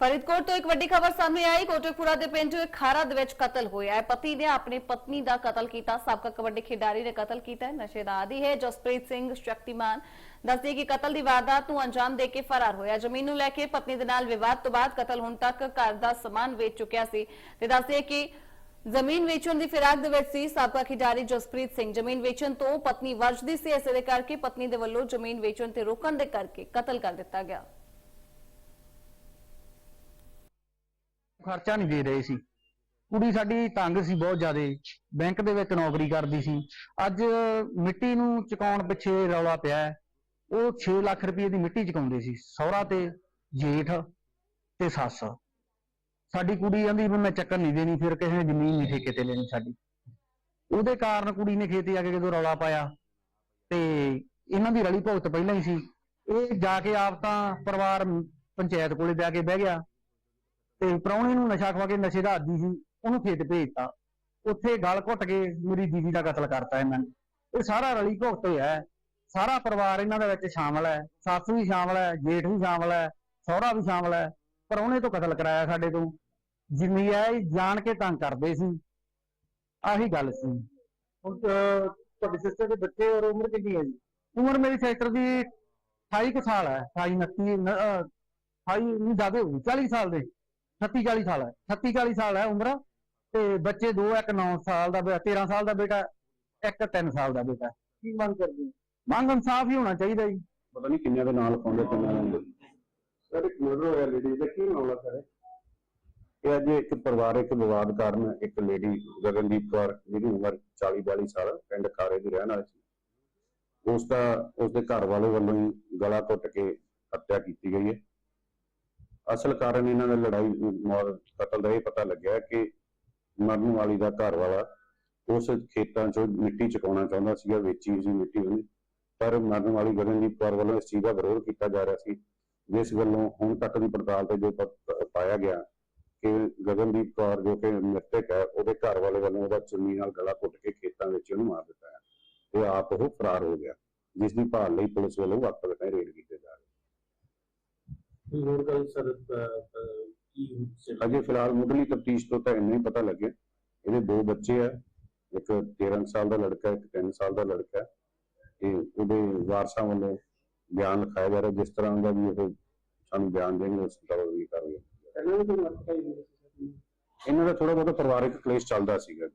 ਫਰੀਦਕੋਟ ਤੋਂ ਇੱਕ ਵੱਡੀ ਖਬਰ ਸਾਹਮਣੇ ਆਈ। ਕੋਟਕਪੂਰਾ ਦੇ ਪਿੰਡ ਖਾਰਾ ਦੇ ਵਿੱਚ ਕਤਲ ਹੋਇਆ ਹੈ। ਪਤੀ ਨੇ ਆਪਣੀ ਪਤਨੀ ਦਾ ਕਤਲ ਕੀਤਾ। ਸਾਬਕਾ ਕਬੱਡੀ ਖਿਡਾਰੀ ਨੇ ਕਤਲ ਕੀਤਾ ਨਸ਼ੇ ਦਾ ਆਦੀ ਹੈ। ਜਸਪ੍ਰੀਤ ਸਿੰਘ ਸ਼ਕਤੀਮਾਨ ਦੱਸਦੀ ਕਿ ਕਤਲ ਦੀ ਵਾਰਦਾਤ ਨੂੰ ਅੰਜਾਮ ਦੇ ਕੇ ਫਰਾਰ ਹੋਇਆ। ਜ਼ਮੀਨ ਨੂੰ ਲੈ ਕੇ ਪਤਨੀ ਦੇ ਨਾਲ ਵਿਵਾਦ ਤੋਂ ਬਾਅਦ ਕਤਲ ਹੋਣ ਤੱਕ ਘਰ ਦਾ ਸਮਾਨ ਵੇਚ ਚੁੱਕਿਆ ਸੀ ਤੇ ਦੱਸਦੀ ਕਿ ਜ਼ਮੀਨ ਵੇਚਣ ਦੀ ਫਿਰਾਕ ਦੇ ਵਿੱਚ ਸੀ। ਸਾਬਕਾ ਖਿਡਾਰੀ ਜਸਪ੍ਰੀਤ ਸਿੰਘ ਜ਼ਮੀਨ ਵੇਚਣ ਤੋਂ ਪਤਨੀ ਵਰਜਦੀ ਸੀ। ਇਸੇ ਦੇ ਕਰਕੇ ਪਤਨੀ ਦੇ ਵੱਲੋਂ ਜ਼ਮੀਨ ਵੇਚਣ ਤੇ ਰੋਕਣ ਦੇ ਕਰਕੇ ਕਤਲ ਕਰ ਦਿੱਤਾ ਗਿਆ। ਖਰਚਾ ਨਹੀਂ ਦੇ ਰਹੇ ਸੀ। ਕੁੜੀ ਸਾਡੀ ਤੰਗ ਸੀ ਬਹੁਤ ਜ਼ਿਆਦੇ। ਬੈਂਕ ਦੇ ਵਿੱਚ ਨੌਕਰੀ ਕਰਦੀ ਸੀ। ਅੱਜ ਮਿੱਟੀ ਨੂੰ ਚੁਕਾਉਣ ਪਿੱਛੇ ਰੌਲਾ ਪਿਆ ਹੈ। ਉਹ 6 ਲੱਖ ਰੁਪਏ ਦੀ ਮਿੱਟੀ ਚੁਕਾਉਂਦੇ ਸੀ। ਸਹੁਰਾ ਤੇ ਜੇਠ ਤੇ ਸੱਸ। ਸਾਡੀ ਕੁੜੀ ਕਹਿੰਦੀ ਵੀ ਮੈਂ ਚੱਕਰ ਨਹੀਂ ਦੇਣੀ, ਫਿਰ ਕਿਸੇ ਨੇ ਜ਼ਮੀਨ ਨਹੀਂ ਠੇਕੇ ਤੇ ਲੈਣੀ ਸਾਡੀ। ਉਹਦੇ ਕਾਰਨ ਕੁੜੀ ਨੇ ਖੇਤੀ ਆ ਕੇ ਜਦੋਂ ਰੌਲਾ ਪਾਇਆ। ਤੇ ਇਹਨਾਂ ਦੀ ਰਲੀ ਭੁਗਤ ਪਹਿਲਾਂ ਹੀ ਸੀ। ਇਹ ਜਾ ਕੇ ਆਪ ਤਾਂ ਪਰਿਵਾਰ, ਪੰਚਾਇਤ ਕੋਲੇ ਜਾ ਕੇ ਬਹਿ ਗਿਆ। ਤੇ ਪ੍ਰਾਹੁਣੇ ਨੂੰ ਨਸ਼ਾ ਖਵਾ ਕੇ ਨਸ਼ੇ ਦਾ ਆਦੀ ਸੀ ਉਹਨੂੰ ਖੇਤ ਭੇਜਤਾ। ਉੱਥੇ ਗਲ ਘੁੱਟ ਕੇ ਮੇਰੀ ਦੀਦੀ ਦਾ ਕਤਲ ਕਰਤਾ ਇਹਨਾਂ ਨੇ। ਇਹ ਸਾਰਾ ਰਲੀ ਭੁਗਤ ਹੋਇਆ। ਸਾਰਾ ਪਰਿਵਾਰ ਇਹਨਾਂ ਦੇ ਵਿੱਚ ਸ਼ਾਮਲ ਹੈ। ਸੱਸ ਵੀ ਸ਼ਾਮਲ ਹੈ ਜੇਠ ਵੀ ਸ਼ਾਮਲ ਹੈ ਸਹੁਰਾ ਵੀ ਸ਼ਾਮਲ ਹੈ। ਪ੍ਰਾਹੁਣੇ ਤੋਂ ਕਤਲ ਕਰਾਇਆ ਸਾਡੇ ਤੋਂ। ਜਿੰਨੀ ਹੈ ਜਾਣ ਕੇ ਤੰਗ ਕਰਦੇ ਸੀ। ਆਹੀ ਗੱਲ ਸੀ। ਹੁਣ ਤੁਹਾਡੀ ਸਿਸਟਰ ਦੇ ਬੱਚੇ ਔਰ ਉਮਰ ਕਿੰਨੀ ਹੈ ਜੀ? ਉਮਰ ਮੇਰੀ ਸਿਸਟਰ ਦੀ 28 ਕੁ ਸਾਲ ਹੈ। 28 29 28 ਨਹੀਂ ਜ਼ਿਆਦਾ ਹੋਊਗੀ 40 ਸਾਲ ਦੇ। 36 40 ਸਾਲ ਹੈ 36 40 ਸਾਲ ਹੈ ਉਮਰ ਤੇ ਬੱਚੇ ਦੋ ਇੱਕ 9 ਸਾਲ ਦਾ ਬੇ- 13 ਸਾਲ ਦਾ ਬੇਟਾ ਇੱਕ 3 ਸਾਲ ਦਾ ਬੇਟਾ ਕੀ ਮੰਗ ਕਰਦੇ ਮੰਗ ਇਨਸਾਫ ਹੀ ਹੋਣਾ ਚਾਹੀਦਾ ਜੀ। ਪਤਾ ਨਹੀਂ ਕਿੰਨਿਆਂ ਦੇ ਨਾਲ ਪਾਉਂਦੇ, ਕਿੰਨਿਆਂ ਦੇ ਸਰ, ਇੱਕ ਮਰਡਰ ਹੋਇਆ ਲੇਡੀ ਦਾ, ਕੀ ਮਾਮਲਾ ਸਰ? ਇਹ ਅੱਜ ਇੱਕ ਪਰਿਵਾਰਕ ਵਿਵਾਦ ਕਾਰਨ ਇੱਕ ਲੇਡੀ ਗਗਨਦੀਪ ਕੌਰ, ਜਿਹਦੀ ਉਮਰ 40 42 ਸਾਲ, ਪਿੰਡ ਖਾਰੇ ਦੀ ਰਹਿਣ ਵਾਲੀ ਸੀ। ਉਸ ਦਾ, ਉਸ ਦੇ ਘਰ ਵਾਲੇ ਵੱਲੋਂ ਹੀ ਗਲਾ ਘੁੱਟ ਕੇ ਹੱਤਿਆ ਕੀਤੀ ਗਈ ਹੈ। ਅਸਲ ਕਾਰਨ ਇਹਨਾਂ ਦੀ ਲੜਾਈ, ਮੌਤ, ਕਤਲ ਦਾ ਇਹ ਪਤਾ ਲੱਗਿਆ ਕਿ ਮਰਨ ਵਾਲੀ ਦਾ ਘਰ ਵਾਲਾ ਉਸ ਖੇਤਾਂ 'ਚੋਂ ਮਿੱਟੀ ਚੁਕਾਉਣਾ ਚਾਹੁੰਦਾ ਸੀਗਾ, ਵੇਚੀ ਸੀ ਮਿੱਟੀ ਉਹਨੇ। ਪਰ ਮਰਨ ਵਾਲੀ ਗਗਨਦੀਪ ਕੌਰ ਵੱਲੋਂ ਇਸ ਚੀਜ਼ ਦਾ ਵਿਰੋਧ ਕੀਤਾ ਜਾ ਰਿਹਾ ਸੀ। ਜਿਸ ਵੱਲੋਂ ਹੁਣ ਤੱਕ ਦੀ ਪੜਤਾਲ ਤੇ ਜੋ ਪਾਇਆ ਗਿਆ ਕਿ ਗਗਨਦੀਪ ਕੌਰ ਜੋ ਕਿ ਮ੍ਰਿਤਕ ਹੈ, ਉਹਦੇ ਘਰ ਵਾਲੇ ਵੱਲੋਂ ਉਹਦਾ ਚੁੰਨੀ ਨਾਲ ਗਲਾ ਘੁੱਟ ਕੇ ਖੇਤਾਂ ਵਿੱਚ ਉਹਨੂੰ ਮਾਰ ਦਿੱਤਾ ਹੈ। ਤੇ ਆਪ ਉਹ ਫਰਾਰ ਹੋ ਗਿਆ, ਜਿਸ ਦੀ ਭਾਲ ਲਈ ਪੁਲਿਸ ਵੱਲੋਂ ਵਕਤ ਵੇਲੇ ਰੇਡ ਕੀਤੇ ਜਾ ਰਹੇ ਕੋਈ ਹੋਰ ਗੱਲ ਸਰ ਅਹ, ਅਹ, ਕੀ ਸੀ? ਅਜੇ ਫਿਲਹਾਲ ਮੁੱਢਲੀ ਤਫਤੀਸ਼ ਤੋਂ ਤਾਂ ਇੰਨਾ ਹੀ ਪਤਾ ਲੱਗਿਆ ਇਹਦੇ ਦੋ ਬੱਚੇ ਆ ਇੱਕ 13 ਸਾਲ ਦਾ ਲੜਕਾ ਇੱਕ 3 ਸਾਲ ਦਾ ਲੜਕਾ ਹੈ। ਤੇ ਉਹਦੇ ਵਾਰਸਾਂ ਵੱਲੋਂ ਬਿਆਨ ਲਿਖਾਇਆ ਜਾ ਰਿਹਾ ਜਿਸ ਤਰ੍ਹਾਂ ਦਾ ਵੀ ਉਹ ਸਾਨੂੰ ਬਿਆਨ ਦੇਣਗੇ ਉਸ ਤਰ੍ਹਾਂ ਵੀ ਕਰਾਂਗੇ ਇਹਨਾਂ ਦਾ ਥੋੜਾ ਬਹੁਤਾ ਪਰਿਵਾਰਕ ਕਲੇਸ਼ ਚੱਲਦਾ ਸੀਗਾ